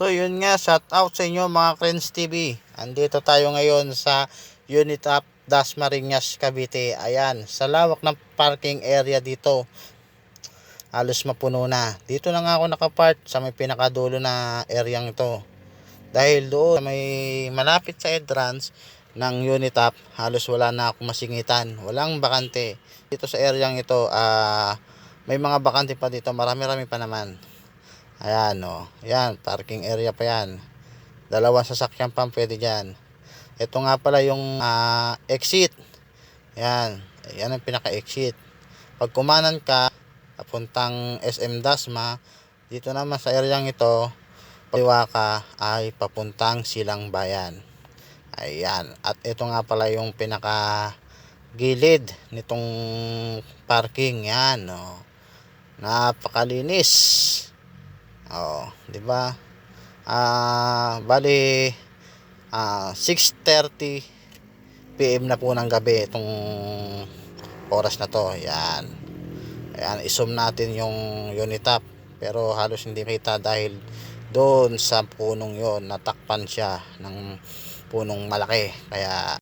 So yun nga, shout out sa inyo mga Friends TV. Andito tayo ngayon sa Unit Up Dasmariñas, Cavite. Ayan, sa lawak ng parking area dito. Halos mapuno na. Dito na nga ako nakapart sa may pinakadulo na area ito. Dahil doon may malapit sa entrance ng Unit Up, halos wala na akong masingitan. Walang bakante. Dito sa area ito, ah may mga bakante pa dito. Marami-rami pa naman. Ayan, o. Yan, parking area pa yan. Dalawang sasakyan pa pwede dyan. Ito nga pala yung ah, exit. Yan. Yan ang pinaka-exit. Pag kumanan ka, papuntang SM Dasma, dito naman sa area ito, paliwa ka ay papuntang Silang Bayan. Ayan. At ito nga pala yung pinaka gilid nitong parking. Yan, o. Napakalinis. Oh, 'di ba? Ah, bali ah 6:30 PM na po ng gabi itong oras na to. Yan. Ayan, i-zoom natin yung unit up. Pero halos hindi kita dahil doon sa punong yon natakpan siya ng punong malaki. Kaya